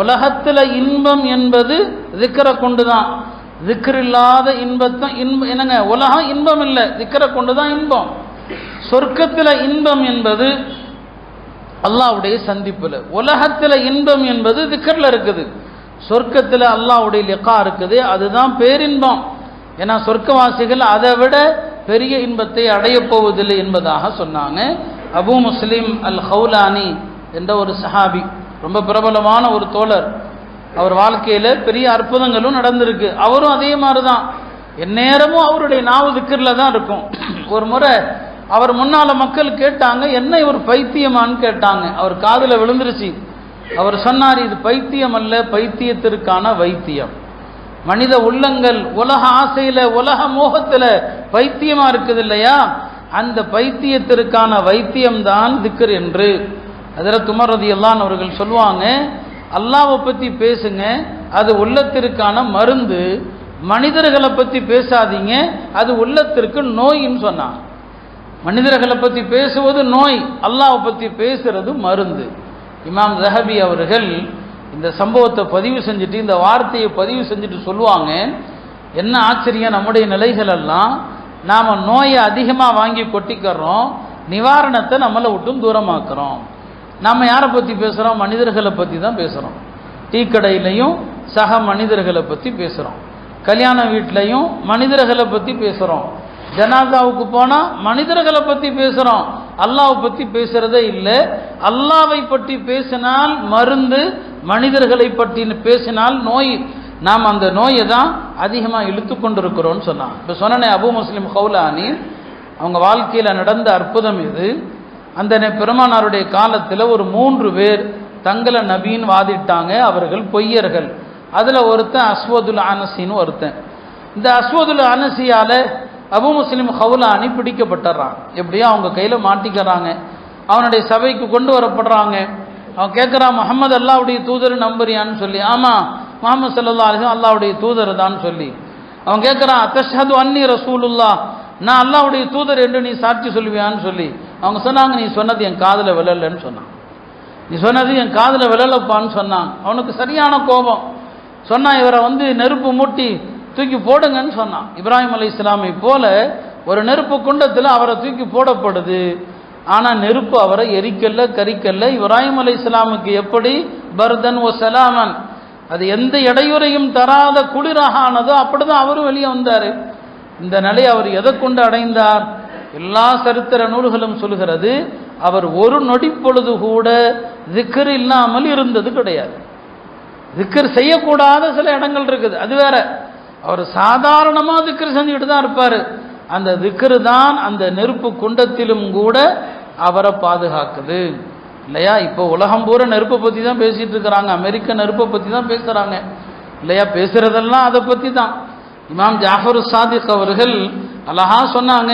உலகத்தில் இன்பம் என்பது திக்கரை கொண்டு தான் திக்கர் இல்லாத இன்பத்தான் இன்பம் என்னங்க உலகம் இன்பம் இல்லை திக்கரை கொண்டு தான் இன்பம். சொர்க்கத்தில் இன்பம் என்பது அல்லாவுடைய சந்திப்பில். உலகத்தில் இன்பம் என்பது திக்கரில் இருக்குது. சொர்க்கத்தில் அல்லாவுடைய லிக்கா இருக்குது. அதுதான் பேரின்பம். ஏன்னா சொர்க்கவாசிகள் அதை விட பெரிய இன்பத்தை அடையப் போவதில்லை என்பதாக சொன்னாங்க. அபு முஸ்லீம் அல் ஹவுலானி என்ற ஒரு சஹாபி. ரொம்ப பிரபலமான ஒரு தோழர். அவர் வாழ்க்கையில் பெரிய அற்புதங்களும் நடந்திருக்கு. அவரும் அதே மாதிரி தான் எந்நேரமும் அவருடைய நாவு திக்கரில் தான் இருக்கும். ஒரு முறை அவர் முன்னால் மக்கள் கேட்டாங்க என்ன இவர் பைத்தியமான்னு கேட்டாங்க. அவர் காதில் விழுந்துருச்சு. அவர் சொன்னார் இது பைத்தியம் அல்ல பைத்தியத்திற்கான வைத்தியம். மனித உள்ளங்கள் உலக ஆசையில் உலக மோகத்தில் பைத்தியமாக இருக்குது இல்லையா அந்த பைத்தியத்திற்கான வைத்தியம்தான் திக்கர் என்று. அதில் துமரதி எல்லாம் அவர்கள் சொல்லுவாங்க அல்லாவை பற்றி பேசுங்க அது உள்ளத்திற்கான மருந்து. மனிதர்களை பற்றி பேசாதீங்க அது உள்ளத்திற்கு நோயின்னு சொன்னாங்க மனிதர்களை பற்றி பேசுவது நோய் அல்லாவை பற்றி பேசுறது மருந்து. இமாம் ஜஹபி அவர்கள் இந்த சம்பவத்தை பதிவு செஞ்சுட்டு இந்த வார்த்தையை பதிவு செஞ்சுட்டு சொல்லுவாங்க என்ன ஆச்சரியம் நம்முடைய நிலைகளெல்லாம் நாம் நோயை அதிகமாக வாங்கி கொட்டிக்கிறோம் நிவாரணத்தை நம்மளை விட்டும் தூரமாக்குறோம். நம்ம யாரை பற்றி பேசுகிறோம் மனிதர்களை பற்றி தான் பேசுகிறோம் டீ கடையிலையும் சக மனிதர்களை பற்றி பேசுகிறோம் கல்யாண வீட்லையும் மனிதர்களை பற்றி பேசுகிறோம் ஜனாதாவுக்கு போனால் மனிதர்களை பற்றி பேசுகிறோம் அல்லாவை பற்றி பேசுகிறதே இல்லை. அல்லாவை பற்றி பேசினால் மருந்து மனிதர்களை பற்றி பேசினால் நோய். நாம் அந்த நோயை தான் அதிகமாக இழுத்து கொண்டிருக்கிறோம்னு சொன்னான். இப்போ சொன்னனே அபு முஸ்லிம் ஹவுலானி அவங்க வாழ்க்கையில் நடந்த அற்புதம் இது. அந்த பெருமானாருடைய காலத்தில் ஒரு மூன்று பேர் தங்களை நபின்னு வாதிட்டாங்க அவர்கள் பொய்யர்கள். அதில் ஒருத்தன் அஸ்வதுல் அனசின்னு ஒருத்தன். இந்த அஸ்வதுல் அனசியால் அபு முஸ்லிம் ஹவுலானி பிடிக்கப்பட்டுறான். எப்படியோ அவங்க கையில் மாட்டிக்கிறாங்க. அவனுடைய சபைக்கு கொண்டு வரப்படுறாங்க. அவன் கேட்குறான் முகமது அல்லாவுடைய தூதர் நம்புறியான்னு சொல்லி. ஆமாம் முகமது சல்லா அலிஸ்லாம் அல்லாவுடைய தூதர் தான் சொல்லி. அவன் கேட்குறான் தஷஹது அன்னி ரசூலுல்லா நான் அல்லாவுடைய தூதர் என்று நீ சாட்சி சொல்லுவியான்னு சொல்லி. அவங்க சொன்னாங்க நீ சொன்னது என் காதில் விழலன்னு சொன்னான். நீ சொன்னது என் காதில் விழலப்பான்னு சொன்னான். அவனுக்கு சரியான கோபம். சொன்னான் இவரை வந்து நெருப்பு மூட்டி தூக்கி போடுங்கன்னு சொன்னான். இப்ராஹிம் அலி இஸ்லாமை போல ஒரு நெருப்பு குண்டத்தில் அவரை தூக்கி போடப்படுது. ஆனால் நெருப்பு அவரை எரிக்கல்ல கரிக்கல்ல இப்ராஹிம் அலி இஸ்லாமுக்கு எப்படி? பர்தன் ஓ சலாமன். அது எந்த இடையூறையும் தராத குளிராக ஆனதோ அப்படிதான் அவரும் வெளியே வந்தார். இந்த நிலையை அவர் எதை கொண்டு அடைந்தார்? எல்லா சரித்திர நூல்களும் சொல்கிறது அவர் ஒரு நொடி பொழுது கூட திக்கர் இல்லாமல் இருந்தது கிடையாது. திக்கர் செய்யக்கூடாத சில இடங்கள் இருக்குது அது வேற. அவர் சாதாரணமாக திக்கர் செஞ்சுக்கிட்டு தான் இருப்பார். அந்த திக்கரு தான் அந்த நெருப்பு குண்டத்திலும் கூட அவரை பாதுகாக்குது. இல்லையா? இப்போ உலகம் பூரா நெருப்பை பற்றி தான் பேசிகிட்டு இருக்கிறாங்க. அமெரிக்க நெருப்பை பற்றி தான் பேசுகிறாங்க இல்லையா? பேசுகிறதெல்லாம் அதை பற்றி தான். இமாம் ஜாஃபர் சாதிக் அவர்கள் அழகா சொன்னாங்க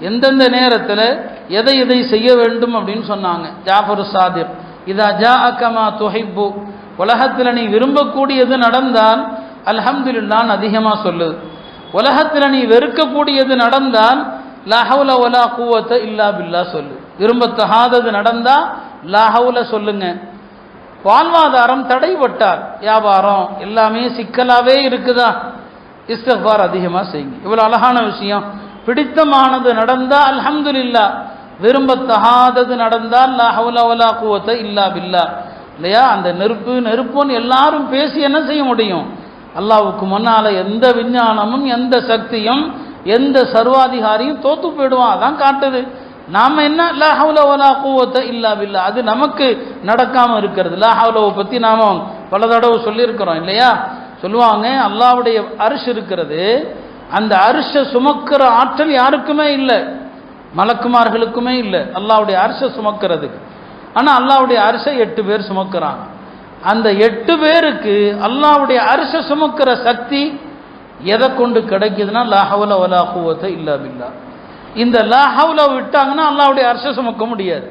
எந்தெந்த நேரத்தில் எதை எதை செய்ய வேண்டும் அப்படின்னு சொன்னாங்க. ஜாஃபர் சாதிப் இதா ஜா அக்கமா துஹைப்பு. உலகத்தில் நீ விரும்பக்கூடியது நடந்தால் அல்ஹம்துலில்லான்னு அதிகமாக சொல்லுது. உலகத்தில் நீ வெறுக்கக்கூடியது நடந்தால் லஹவுல ஒலா கூவத்தை இல்லா பில்லா சொல்லு. விரும்பத்தகாதது நடந்தால் லஹவுல சொல்லுங்க. வாழ்வாதாரம் தடைபட்டார் வியாபாரம் எல்லாமே சிக்கலாகவே இருக்குதா? இஸ்தஃபார் அதிகமாக செய்யுங்க. இவ்வளோ அழகான விஷயம். பிடித்தமானது நடந்தால் அல்ஹம்துலில்லா. விரும்பத்தகாதது நடந்தால் லா ஹவுல கூவத்தை இல்லா பில்லா. இல்லையா? அந்த நெருப்பு நெருப்புன்னு எல்லாரும் பேசி என்ன செய்ய முடியும்? அல்லாவுக்கு முன்னால் எந்த விஞ்ஞானமும் எந்த சக்தியும் எந்த சர்வாதிகாரியும் தோத்து போயிடுவான். அதான் காட்டுது. நாம் என்ன? லா ஹவுல வலா குவத்த இல்லா பில்லா. அது நமக்கு நடக்காமல் இருக்கிறது. லா ஹவுலவை நாம் பல தடவை சொல்லியிருக்கிறோம் இல்லையா? சொல்லுவாங்க அல்லாவுடைய அரிசி இருக்கிறது அந்த அரிசை சுமக்கிற ஆற்றல் யாருக்குமே இல்லை. மலக்குமார்களுக்குமே இல்லை. அல்லாவுடைய அரிசை சுமக்கிறதுக்கு ஆனால் அல்லாவுடைய அரிசை எட்டு பேர் சுமக்கிறாங்க. அந்த எட்டு பேருக்கு அல்லாவுடைய அரிசை சுமக்கிற சக்தி எதை கொண்டு கிடைக்குதுன்னா லாஹவுல வலாஹுவத்தை இல்லா பில்லா. இந்த லாஹவுல விட்டாங்கன்னா அல்லாவுடைய அரிசை சுமக்க முடியாது.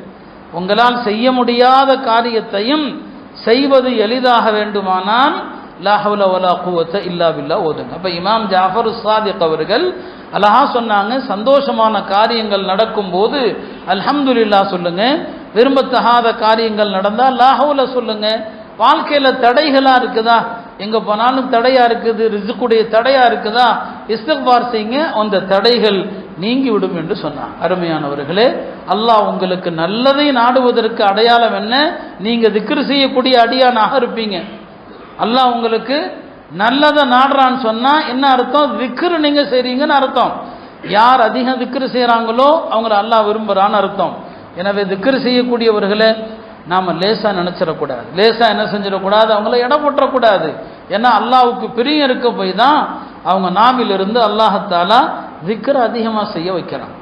உங்களால் செய்ய முடியாத காரியத்தையும் செய்வது எளிதாக வேண்டுமானால் லாஹவுல வலா கூவத்த இல்லா பில்லா ஓதுங்க அப்போ இமாம் ஜாஃபர் சாதிக் அவர்கள் அழகா சொன்னாங்க சந்தோஷமான காரியங்கள் நடக்கும்போது அல்ஹம்துல்லா சொல்லுங்க விரும்பத்தகாத காரியங்கள் நடந்தால் லாஹவுல சொல்லுங்க. வாழ்க்கையில் தடைகளாக இருக்குதா? எங்கே போனாலும் தடையாக இருக்குது ரிசுக்குடைய தடையாக இருக்குதா? இஸ்திக்பார் செய்யுங்க அந்த தடைகள் நீங்கி விடும் என்று சொன்னான் அருமையானவர்களே அல்லாஹ் உங்களுக்கு நல்லதை நாடுவதற்கு அடையாளம் என்ன? நீங்கள் திக்ரு செய்யக்கூடிய அடியானாக இருப்பீங்க. அல்லாஹ் உங்களுக்கு நல்லதை நாடுறான்னு சொன்னால் என்ன அர்த்தம்? விக்ரு நீங்கள் செய்கிறீங்கன்னு அர்த்தம். யார் அதிகம் விக்ரு செய்கிறாங்களோ அவங்கள அல்லாஹ் விரும்புகிறான்னு அர்த்தம். எனவே திக்ரு செய்யக்கூடியவர்களை நாம் லேசாக நினச்சிடக்கூடாது. லேசாக என்ன செஞ்சிடக்கூடாது? அவங்கள இடம் போட்டக்கூடாது ஏன்னா அல்லாவுக்கு பிரியம் இருக்க போய் தான் அவங்க நாவிலிருந்து அல்லாஹத்தாலா திக்ரு அதிகமாக செய்ய வைக்கிறான்.